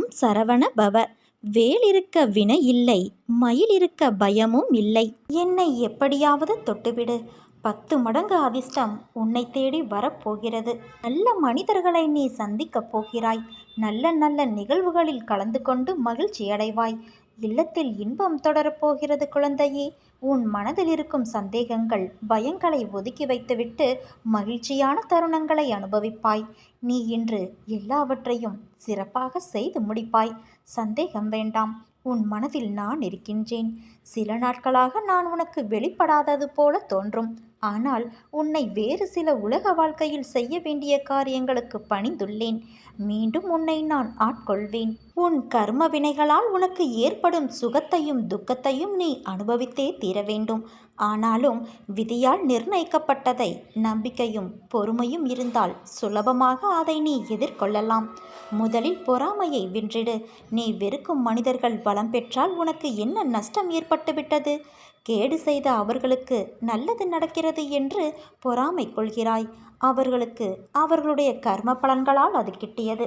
ஓம் சரவண பவ. வேல் இருக்க வினை இல்லை மயில் இருக்க பயமும் இல்லை. என்னை எப்படியாவது தொட்டுவிடு. பத்து மடங்கு அதிர்ஷ்டம் உன்னை தேடி வரப்போகிறது. நல்ல மனிதர்களை நீ சந்திக்கப் போகிறாய். நல்ல நல்ல நிகழ்வுகளில் கலந்து கொண்டு மகிழ்ச்சி அடைவாய் இல்லத்தில் இன்பம் தொடரப்போகிறது குழந்தையே. உன் மனதில் இருக்கும் சந்தேகங்கள் பயங்களை ஒதுக்கி வைத்துவிட்டு மகிழ்ச்சியான தருணங்களை அனுபவிப்பாய். நீ இன்று எல்லாவற்றையும் சிறப்பாக செய்து முடிப்பாய். சந்தேகம் வேண்டாம் உன் மனதில் நான் இருக்கின்றேன். சில நாட்களாக நான் உனக்கு வெளிப்படாதது போல தோன்றும். ஆனால் உன்னை வேறு சில உலக வாழ்க்கையில் செய்ய வேண்டிய காரியங்களுக்கு பணிந்துள்ளேன். மீண்டும் உன்னை நான் ஆட்கொள்வேன். உன் கர்ம வினைகளால் உனக்கு ஏற்படும் சுகத்தையும் துக்கத்தையும் நீ அனுபவித்தே தீர வேண்டும். ஆனாலும் விதியால் நிர்ணயிக்கப்பட்டதை நம்பிக்கையும் பொறுமையும் இருந்தால் சுலபமாக அதை நீ எதிர்கொள்ளலாம். முதலில் பொறாமையை வென்றிடு. நீ வெறுக்கும் மனிதர்கள் பலம் பெற்றால் உனக்கு என்ன நஷ்டம் ஏற்பட்டுவிட்டது? கேடு செய்த அவர்களுக்கு நல்லது நடக்கிறது என்று பொறாமை கொள்கிறாய். அவர்களுக்கு அவர்களுடைய கர்ம பலன்களால் அது கிட்டியது.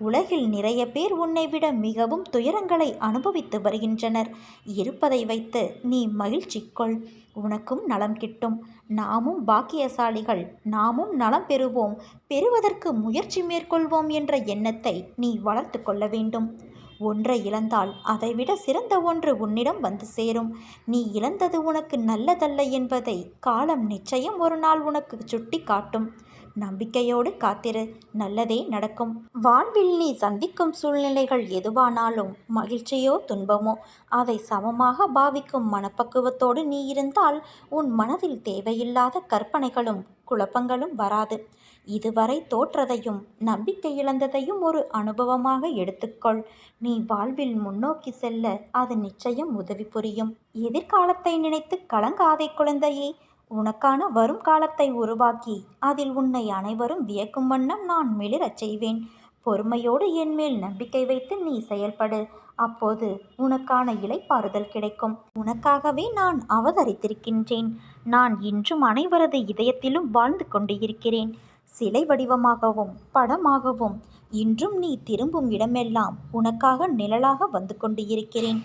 உலகில் நிறைய பேர் உன்னை விட மிகவும் துயரங்களை அனுபவித்து வருகின்றனர். இருப்பதை வைத்து நீ மகிழ்ச்சி கொள். உனக்கும் நலம் கிட்டும். நாமும் பாக்கியசாலிகள். நாமும் நலம் பெறுவோம். பெறுவதற்கு முயற்சி மேற்கொள்வோம் என்ற எண்ணத்தை நீ வளர்த்து கொள்ள வேண்டும். ஒன்றை இழந்தால் அதைவிட சிறந்த ஒன்று உன்னிடம் வந்து சேரும். நீ இழந்தது உனக்கு நல்லதல்ல என்பதை காலம் நிச்சயம் ஒரு நாள் உனக்கு சுட்டி காட்டும் நம்பிக்கையோடு காத்திரு நல்லதே நடக்கும். வாழ்வில் நீ சந்திக்கும் சூழ்நிலைகள் எதுவானாலும் மகிழ்ச்சியோ துன்பமோ அதை சமமாக பாவிக்கும் மனப்பக்குவத்தோடு நீ இருந்தால் உன் மனதில் தேவையில்லாத கற்பனைகளும் குழப்பங்களும் வராது. இதுவரை தோற்றதையும் நம்பிக்கை இழந்ததையும் ஒரு அனுபவமாக எடுத்துக்கொள். நீ வாழ்வில் முன்னோக்கி செல்ல அது நிச்சயம் உதவி புரியும். எதிர்காலத்தை நினைத்து கலங்காதே குழந்தையே. உனக்கான வரும் காலத்தை உருவாக்கி அதில் உன்னை அனைவரும் வியக்கும் வண்ணம் நான் மிளிரச் செய்வேன். பொறுமையோடு என் மேல் நம்பிக்கை வைத்து நீ செயல்படு. அப்போது உனக்கான இலைப்பாறுதல் கிடைக்கும். உனக்காகவே நான் அவதரித்திருக்கின்றேன். நான் இன்றும் அனைவரது இதயத்திலும் வாழ்ந்து கொண்டு இருக்கிறேன் சிலை வடிவமாகவும் படமாகவும் இன்றும் நீ திரும்பும் இடமெல்லாம் உனக்காக நிழலாக வந்து கொண்டு இருக்கிறேன்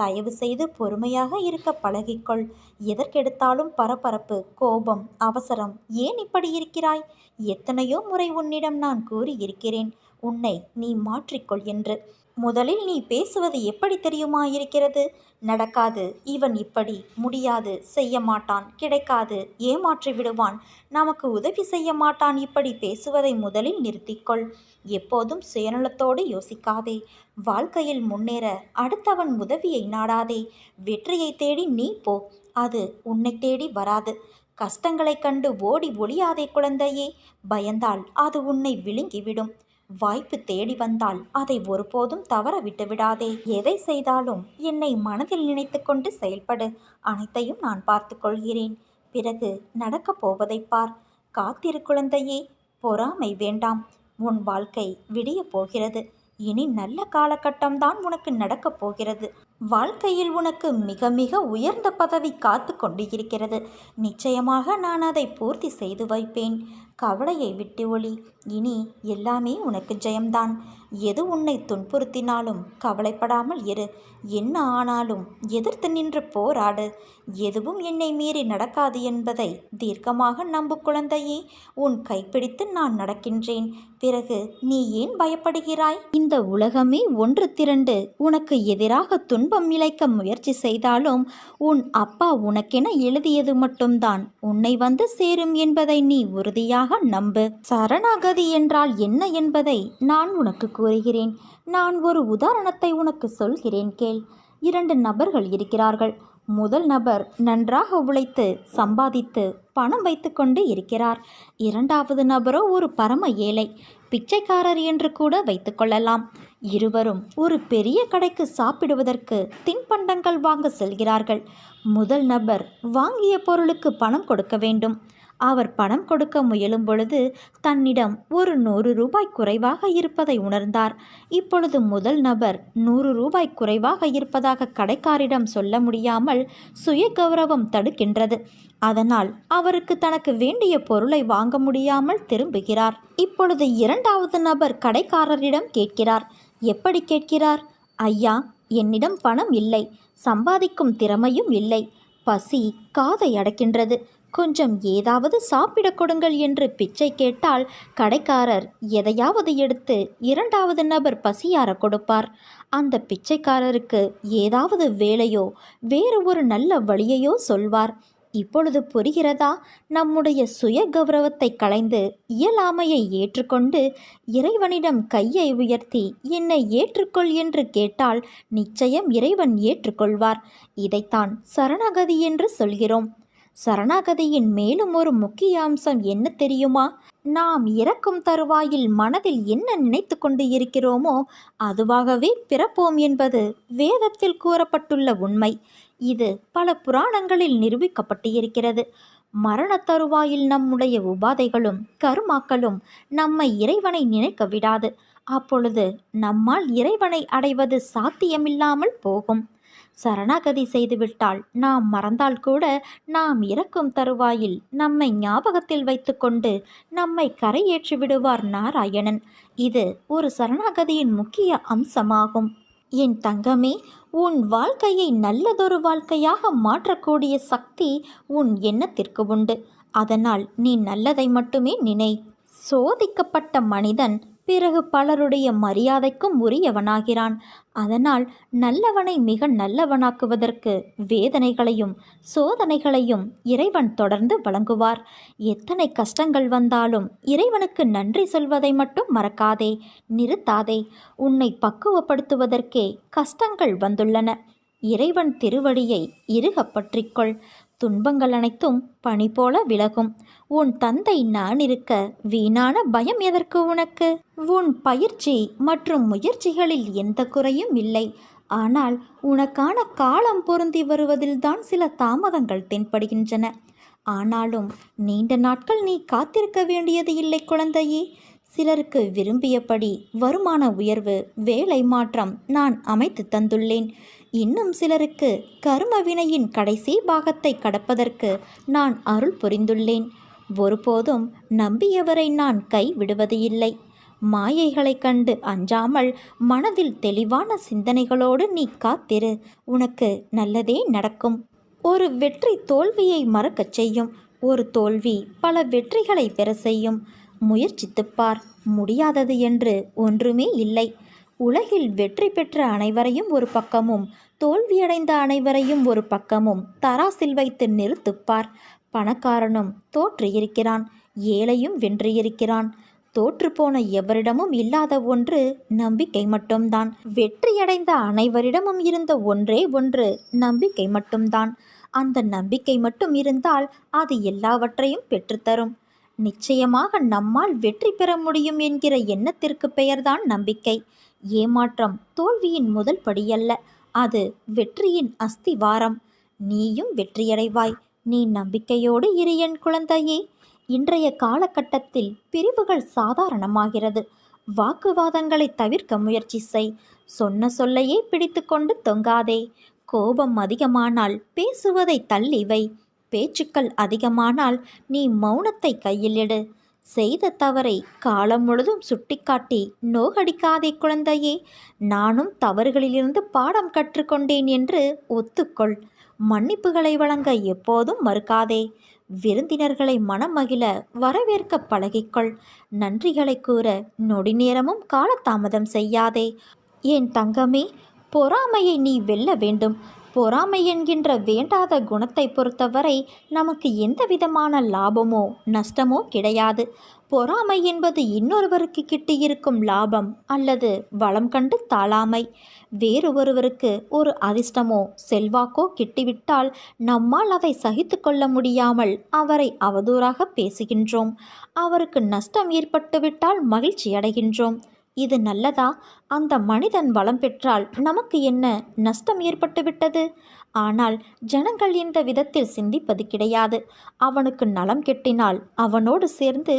தயவு செய்து பொறுமையாக இருக்க பழகிக்கொள். எதற்கெடுத்தாலும் பரபரப்பு கோபம் அவசரம். ஏன் இப்படி இருக்கிறாய்? எத்தனையோ முறை உன்னிடம் நான் கூறியிருக்கிறேன். உன்னை நீ மாற்றிக்கொள் என்று. முதலில் நீ பேசுவது எப்படி தெரியுமா இருக்கிறது நடக்காது. இவன் இப்படி. முடியாது. செய்ய மாட்டான் கிடைக்காது. ஏமாற்றி விடுவான். நமக்கு உதவி செய்ய மாட்டான் இப்படி பேசுவதை முதலில் நிறுத்திக்கொள். எப்போதும் சுயநலத்தோடு யோசிக்காதே. வாழ்க்கையில் முன்னேற அடுத்தவன் உதவியை நாடாதே. வெற்றியை தேடி நீ போ. அது உன்னை தேடி வராது. கஷ்டங்களைக் கண்டு ஓடி ஒளியாதே குழந்தையே. பயந்தால் அது உன்னை விழுங்கிவிடும். வாய்ப்பு தேடி வந்தால் அதை ஒருபோதும் தவற விட்டு விடாதே. எதை செய்தாலும் என்னை மனதில் நினைத்து கொண்டு செயல்படு. அனைத்தையும் நான் பார்த்து கொள்கிறேன். பிறகு நடக்கப் போவதை பார். காத்திரு குழந்தையே பொறாமை வேண்டாம். உன் வாழ்க்கை விடிய போகிறது. இனி நல்ல காலகட்டம்தான் உனக்கு நடக்கப் போகிறது. வாழ்க்கையில் உனக்கு மிக மிக உயர்ந்த பதவி காத்து கொண்டு இருக்கிறது நிச்சயமாக நான் அதை பூர்த்தி செய்து வைப்பேன். கவலையை விட்டு ஒளி. இனி எல்லாமே உனக்கு ஜெயம்தான். எது உன்னை துன்புறுத்தினாலும் கவலைப்படாமல் இரு. என்ன ஆனாலும் எதிர்த்து நின்று போராடு. எதுவும் என்னை மீறி நடக்காது என்பதை தீர்க்கமாக நம்பு குழந்தையே. உன் கைப்பிடித்து நான் நடக்கின்றேன். பிறகு நீ ஏன் பயப்படுகிறாய்? இந்த உலகமே ஒன்று திரண்டு உனக்கு எதிராக துன்பம் இழைக்க முயற்சி செய்தாலும் உன் அப்பா உனக்கென எழுதியது மட்டும்தான். உன்னை வந்து சேரும் என்பதை நீ உறுதியாக நம்பு. சரணாகதி என்றால் என்ன என்பதை நான் உனக்கு கூறுகிறேன். நான் ஒரு உதாரணத்தை உனக்கு சொல்கிறேன் கேள். இரண்டு நபர்கள் இருக்கிறார்கள். முதல் நபர் நன்றாக உழைத்து சம்பாதித்து பணம் வைத்துக்கொண்டு இருக்கிறார். இரண்டாவது நபரோ ஒரு பரம ஏழை. பிச்சைக்காரர் என்று கூட வைத்துக்கொள்ளலாம் இருவரும் ஒரு பெரிய கடைக்கு சாப்பிடுவதற்கு தின்பண்டங்கள் வாங்க செல்கிறார்கள். முதல் நபர் வாங்கிய பொருளுக்கு பணம் கொடுக்க வேண்டும். அவர் பணம் கொடுக்க முயலும் பொழுது தன்னிடம் ஒரு நூறு ரூபாய் குறைவாக இருப்பதை உணர்ந்தார். இப்பொழுது முதல் நபர் நூறு ரூபாய் குறைவாக இருப்பதாக கடைக்காரிடம் சொல்ல முடியாமல் சுய கௌரவம் தடுக்கின்றது. அதனால் அவருக்கு தனக்கு வேண்டிய பொருளை வாங்க முடியாமல் திரும்புகிறார். இப்பொழுது இரண்டாவது நபர் கடைக்காரரிடம் கேட்கிறார். எப்படி கேட்கிறார்? ஐயா என்னிடம் பணம் இல்லை. சம்பாதிக்கும் திறமையும் இல்லை. பசி காதை அடக்கின்றது. கொஞ்சம் ஏதாவது சாப்பிடக் கொடுங்கள் என்று பிச்சை கேட்டால் கடைக்காரர் எதையாவது எடுத்து இரண்டாவது நபர் பசியார கொடுப்பார். அந்த பிச்சைக்காரருக்கு ஏதாவது வேலையோ வேறு ஒரு நல்ல வழியையோ சொல்வார். இப்பொழுது புரிகிறதா? நம்முடைய சுய கௌரவத்தை களைந்து இயலாமையை ஏற்றுக்கொண்டு இறைவனிடம் கையை உயர்த்தி என்னை ஏற்றுக்கொள் என்று கேட்டால் நிச்சயம் இறைவன் ஏற்றுக்கொள்வார். இதைத்தான் சரணாகதி என்று சொல்கிறோம். சரணாகதியின் மேலும் ஒரு முக்கிய அம்சம் என்ன தெரியுமா? நாம் இறக்கும் தருவாயில் மனதில் என்ன நினைத்து கொண்டு இருக்கிறோமோ அதுவாகவே பிறப்போம் என்பது வேதத்தில் கூறப்பட்டுள்ள உண்மை. இது பல புராணங்களில் நிரூபிக்கப்பட்டு இருக்கிறது மரண தருவாயில் நம்முடைய உபாதைகளும் கருமாக்களும் நம்மை இறைவனை நினைக்க விடாது. அப்பொழுது நம்மால் இறைவனை அடைவது சாத்தியமில்லாமல் போகும். சரணாகதி செய்துவிட்டால் நாம் மறந்தால் கூட நாம் இறக்கும் தருவாயில் நம்மை ஞாபகத்தில் வைத்துக்கொண்டு நம்மை கரையேற்றி விடுவார் நாராயணன். இது ஒரு சரணாகதியின் முக்கிய அம்சமாகும். என் தங்கமே உன் வாழ்க்கையை நல்லதொரு வாழ்க்கையாக மாற்றக்கூடிய சக்தி உன் எண்ணத்திற்கு உண்டு. அதனால் நீ நல்லதை மட்டுமே நினை. சோதிக்கப்பட்ட மனிதன் பிறகு பலருடைய மரியாதைக்கும் உரியவனாகிறான். அதனால் நல்லவனை மிக நல்லவனாக்குவதற்கு வேதனைகளையும் சோதனைகளையும் இறைவன் தொடர்ந்து வழங்குவார். எத்தனை கஷ்டங்கள் வந்தாலும் இறைவனுக்கு நன்றி சொல்வதை மட்டும் மறக்காதே நிறுத்தாதே. உன்னை பக்குவப்படுத்துவதற்கே கஷ்டங்கள் வந்துள்ளன. இறைவன் திருவடியை இறுக பற்றிக்கொள். துன்பங்கள் அனைத்தும் பனி போல விலகும். உன் தந்தை நான் இருக்க வீணான பயம் எதற்கு உனக்கு? உன் பயிற்சி மற்றும் முயற்சிகளில் எந்த குறையும் இல்லை. ஆனால் உனக்கான காலம் பொருந்தி வருவதில்தான் சில தாமதங்கள் தென்படுகின்றன. ஆனாலும் நீண்ட நாட்கள் நீ காத்திருக்க வேண்டியது இல்லை குழந்தையே. சிலருக்கு விரும்பியபடி வருமான உயர்வு வேலை மாற்றம் நான் அமைத்து தந்துள்ளேன். இன்னும் சிலருக்கு கர்ம வினையின் கடைசி பாகத்தை கடப்பதற்கு நான் அருள் புரிந்துள்ளேன். ஒருபோதும் நம்பியவரை நான் கைவிடுவது இல்லை. மாயைகளைக் கண்டு அஞ்சாமல் மனதில் தெளிவான சிந்தனைகளோடு நீ காத்திரு. உனக்கு நல்லதே நடக்கும். ஒரு வெற்றி தோல்வியை மறக்கச் செய்யும். ஒரு தோல்வி பல வெற்றிகளை பெற செய்யும். முயற்சித்துப்பார் முடியாதது என்று ஒன்றுமே இல்லை. உலகில் வெற்றி பெற்ற அனைவரையும் ஒரு பக்கமும் தோல்வியடைந்த அனைவரையும் ஒரு பக்கமும் தராசில் வைத்து நிறுத்துப்பார். பணக்காரனும் தோற்று இருக்கிறான் ஏழையும் வென்று இருக்கிறான் தோற்றுப்போன எவரிடமும் இல்லாத ஒன்று நம்பிக்கை மட்டும்தான். வெற்றியடைந்த அனைவரிடமும் இருந்த ஒன்றே ஒன்று நம்பிக்கை மட்டும்தான். அந்த நம்பிக்கை மட்டும் இருந்தால் அது எல்லாவற்றையும் பெற்றுத்தரும். நிச்சயமாக நம்மால் வெற்றி பெற முடியும் என்கிற எண்ணத்திற்கு பெயர்தான் நம்பிக்கை. ஏமாற்றம் தோல்வியின் முதல் படியல்ல. அது வெற்றியின் அஸ்திவாரம். நீயும் வெற்றியடைவாய். நீ நம்பிக்கையோடு இரு என் குழந்தையே. இன்றைய காலகட்டத்தில் பிரிவுகள் சாதாரணமாகிறது. வாக்குவாதங்களை தவிர்க்க முயற்சி செய். சொன்ன சொல்லையே பிடித்துக்கொண்டு தொங்காதே. கோபம் அதிகமானால் பேசுவதை தள்ளி வை. பேச்சுக்கள் அதிகமானால் நீ மௌனத்தை கையில் எடு செய்த தவறை காலம் முழுதும் சுட்டிக்காட்டி நோகடிக்காதே குழந்தையே. நானும் தவறுகளிலிருந்து பாடம் கற்றுக்கொண்டேன் என்று ஒத்துக்கொள். மன்னிப்புகளை வழங்க எப்போதும் மறுக்காதே. விருந்தினர்களை மனமகிழ வரவேற்க பழகிக்கொள். நன்றிகளை கூற நொடி நேரமும் காலதாமதம் செய்யாதே. என் தங்கமே பொறாமையை நீ வெல்ல வேண்டும். பொறாமை என்கின்ற வேண்டாத குணத்தை பொறுத்தவரை நமக்கு எந்த விதமான லாபமோ நஷ்டமோ கிடையாது. பொறாமை என்பது இன்னொருவருக்கு கிட்டியிருக்கும் லாபம் அல்லது வளம் கண்டு தாழாமை வேறு ஒருவருக்கு ஒரு அதிர்ஷ்டமோ செல்வாக்கோ கிட்டிவிட்டால் நம்மால் அதை சகித்து கொள்ள முடியாமல் அவரை அவதூறாக பேசுகின்றோம். அவருக்கு நஷ்டம் ஏற்பட்டுவிட்டால் மகிழ்ச்சி அடைகின்றோம் இது நல்லதா? அந்த மனிதன் வளம் பெற்றால் நமக்கு என்ன நஷ்டம் ஏற்பட்டுவிட்டது? ஆனால் ஜனங்கள் இந்த விதத்தில் சிந்திப்பது கிடையாது. அவனுக்கு நலம் கெட்டினால் அவனோடு சேர்ந்து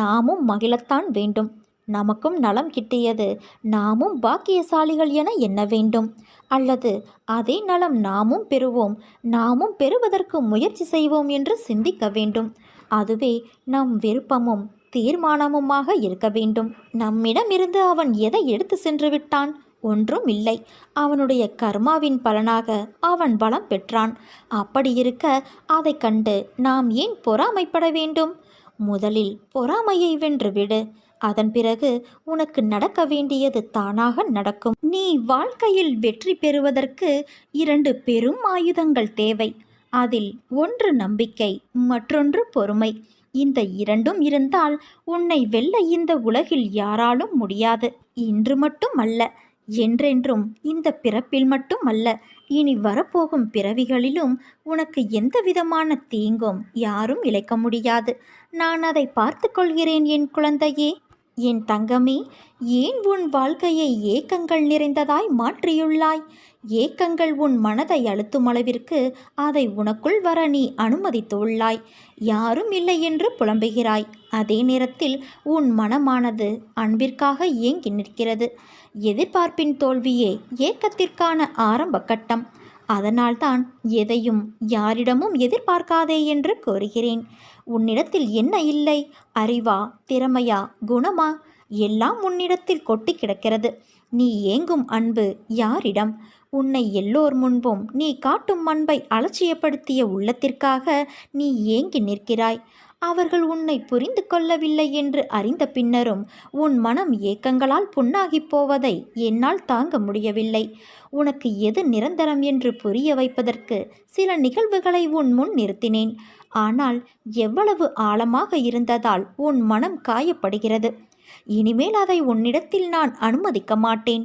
நாமும் மகிழத்தான் வேண்டும். நமக்கும் நலம் கிட்டியது நாமும் பாக்கியசாலிகள் என எண்ண வேண்டும். அல்லது அதே நலம் நாமும் பெறுவோம் நாமும் பெறுவதற்கு முயற்சி செய்வோம் என்று சிந்திக்க வேண்டும். அதுவே நம் விருப்பமும். தீர்மானமுமாக இருக்க வேண்டும். நம்மிடமிருந்து அவன் எதை எடுத்து சென்று விட்டான்? ஒன்றும் இல்லை. அவனுடைய கர்மாவின் பலனாக அவன் பலம் பெற்றான். அப்படி இருக்க அதை கண்டு நாம் ஏன் பொறாமைப்பட வேண்டும்? முதலில் பொறாமையை வென்று விடு. அதன் பிறகு உனக்கு நடக்க வேண்டியது தானாக நடக்கும். நீ வாழ்க்கையில் வெற்றி பெறுவதற்கு இரண்டு பெரும் ஆயுதங்கள் தேவை. அதில் ஒன்று நம்பிக்கை மற்றொன்று பொறுமை. இந்த இரண்டும் இருந்தால் உன்னை வெல்ல இந்த உலகில் யாராலும் முடியாது. இன்று மட்டும் அல்ல என்றென்றும் இந்த பிறப்பில் மட்டும் அல்ல இனி வரப்போகும் பிறவிகளிலும் உனக்கு எந்த விதமான தீங்கும் யாரும் இழைக்க முடியாது. நான் அதை பார்த்து கொள்கிறேன் என் குழந்தையே. என் தங்கமே ஏன் உன் வாழ்க்கையை ஏக்கங்கள் நிறைந்ததாய் மாற்றியுள்ளாய்? ஏக்கங்கள் உன் மனதை அழுத்தும் அளவிற்கு அதை உனக்குள் வர நீ அனுமதித்துள்ளாய். யாரும் இல்லை என்று புலம்புகிறாய். அதே நேரத்தில் உன் மனமானது அன்பிற்காக ஏங்கி நிற்கிறது. எதிர்பார்ப்பின் தோல்வியே ஏக்கத்திற்கான ஆரம்ப கட்டம். அதனால்தான் எதையும் யாரிடமும் எதிர்பார்க்காதே என்று கூறுகிறேன். உன்னிடத்தில் என்ன இல்லை? அறிவா? திறமையா? குணமா? எல்லாம் உன்னிடத்தில் கொட்டி கிடக்கிறது. நீ ஏங்கும் அன்பு யாரிடம்? உன்னை எல்லோர் முன்பும் நீ காட்டும் அன்பை அலட்சியப்படுத்திய உள்ளத்திற்காக நீ ஏங்கி நிற்கிறாய். அவர்கள் உன்னை புரிந்து கொள்ளவில்லை என்று அறிந்த பின்னரும் உன் மனம் ஏக்கங்களால் புண்ணாகிப் போவதை என்னால் தாங்க முடியவில்லை. உனக்கு எது நிரந்தரம் என்று புரிய வைப்பதற்கு சில நிகழ்வுகளை உன் முன் நிறுத்தினேன். ஆனால் எவ்வளவு ஆழமாக இருந்ததால் உன் மனம் காயப்படுகிறது. இனிமேல் அதை உன்னிடத்தில் நான் அனுமதிக்க மாட்டேன்.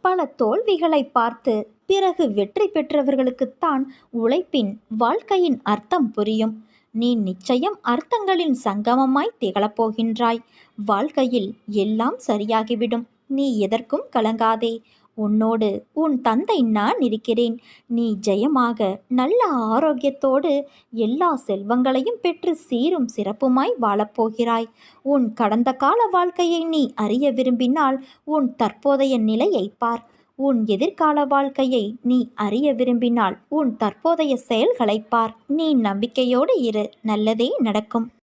பல தோல்விகளை பார்த்து பிறகு வெற்றி பெற்றவர்களுக்குத்தான் உழைப்பின் வாழ்க்கையின் அர்த்தம் புரியும். நீ நிச்சயம் அர்த்தங்களின் சங்கமமாய் திகழப்போகின்றாய் வாழ்க்கையில் எல்லாம் சரியாகிவிடும். நீ எதற்கும் கலங்காதே. உன்னோடு உன் தந்தை நான் இருக்கிறேன். நீ ஜெயமாக நல்ல ஆரோக்கியத்தோடு எல்லா செல்வங்களையும் பெற்று சீரும் சிறப்புமாய் வாழப்போகிறாய். உன் கடந்த கால வாழ்க்கையை நீ அறிய விரும்பினால் உன் தற்போதைய நிலையை பார். உன் எதிர்கால வாழ்க்கையை நீ அறிய விரும்பினால் உன் தற்போதைய செயல்களை பார். நீ நம்பிக்கையோடு இரு நல்லதே நடக்கும்.